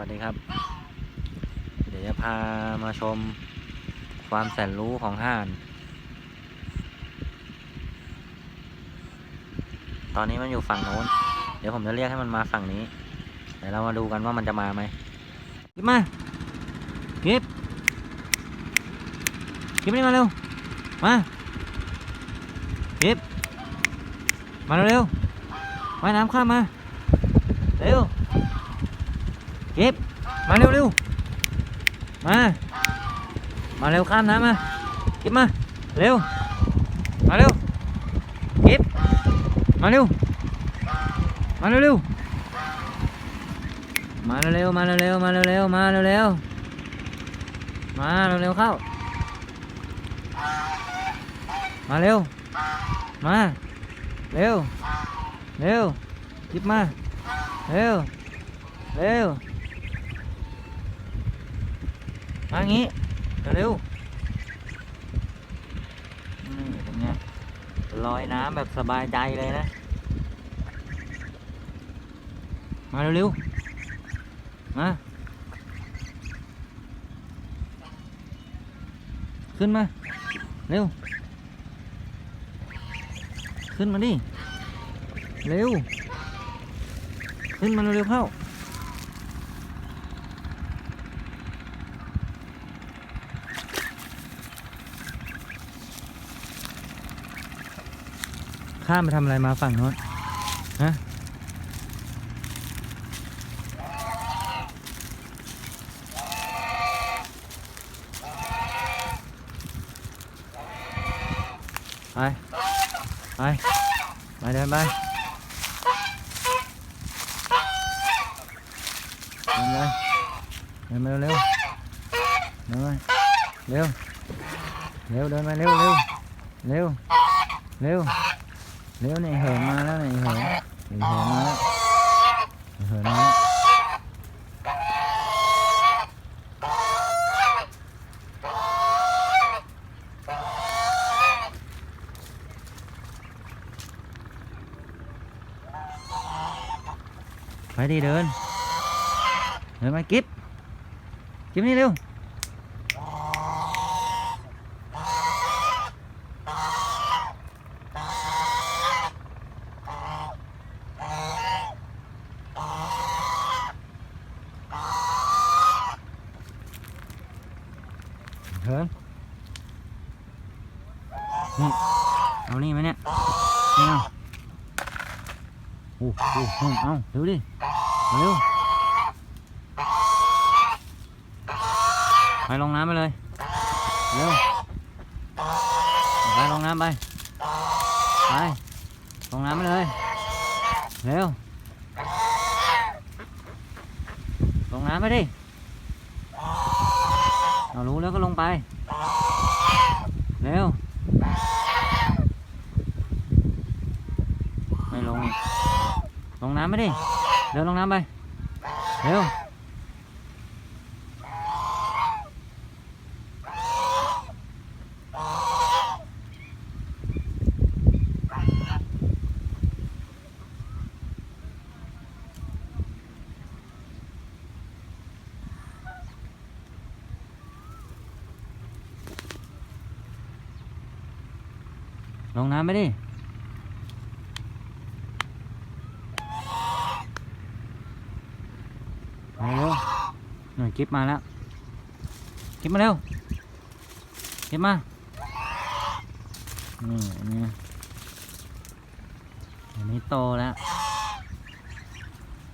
วัสดีครับ เดี๋ยวจะพามาชมความแสนรู้ของห่าน ตอนนี้มันอยู่ฝั่งโน้น เดี๋ยวผมจะเรียกให้มันมาฝั่งนี้ เดี๋ยวเรามาดูกันว่ามันจะมาไหมกิบมากิบกิบนี่มาเร็ว มากิบมาเร็วว่ายน้ำข้ามมา เร็ว เก็บ มาเร็วเร็วมา มาเร็วข้ามน้ำมา เก็บมา เร็ว มาเร็ว เก็บ มาเร็ว มาเร็วเร็วมาเร็วมาเร็วมาเร็วมาเร็วมาเร็วเร็วเข้า มาเร็ว มา เร็ว เร็ว หยิบมา เร็ว เร็ว มางี้ เร็วนี่เป็นไงลอยน้ำแบบสบายใจเลยนะ มาเร็วๆ มา ขึ้นมา เร็ว ขึ้นมาดิ เร็ว ขึ้นมาเร็วๆเข้า ข้ามไปทำอะไรมาฝั่งโน้นฮะไป ไป ไปเดินไปเดินไปเดินไปเร็วเดินไปเร็วเร็วเดินไปเร็วเร็วเร็วเร็ว เร็วเนี่ยเหินมาแล้วเนี่ยเหินเนี่ยเหินมาแล้วเหินมาแล้วไปดิเดินเดินมากิ๊บกิ๊บนี่เร็ว ถินนี่เอานี่ไหมเนี่ยเอาโอ้โหเอาเอาเร็วดิเร็วไปลงน้ำไปเลยเร็วไปลงน้ำไปไปลงน้ำไปเลยเร็วลงน้ำไปดิ เรารู้แล้วก็ลงไป เร็ว ไม่ลงอีกลงน้ำไม่ดิ เดินลงน้ำไป เร็ว ลงน้ำไปดิไปเร็วหน่อยกิ๊บมาแล้วกิ๊บมาเร็วกิ๊บมา นี่อันนี้อันนี้โตแล้ว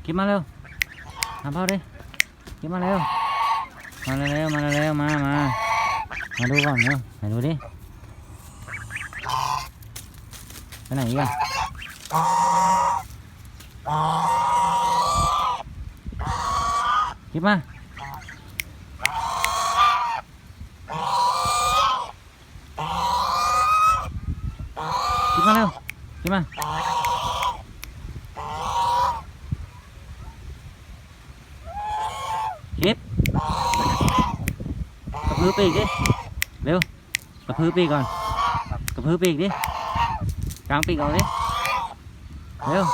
กิ๊บมาเร็วทำเผาดิกิ๊บมาเร็ว มาเร็วมาเร็วมามา มาดูก่อนเร็วไหนดูดิ ไปไหนอีกอะคิดมาคิดมาเร็วคิดมาคิดกระพือปีกดิ เร็ว กระพือปีกก่อน กระพือปีกดิ กลางปีกเอาเลยเร็ว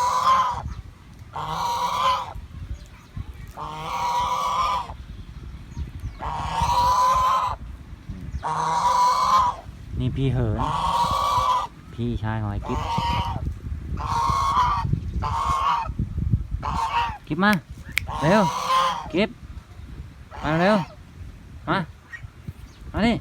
นี่พี่เหิน พี่ชายของไอ้กิ๊บกิ๊บมา เร็วกิ๊บมาเร็ว มา มาดิ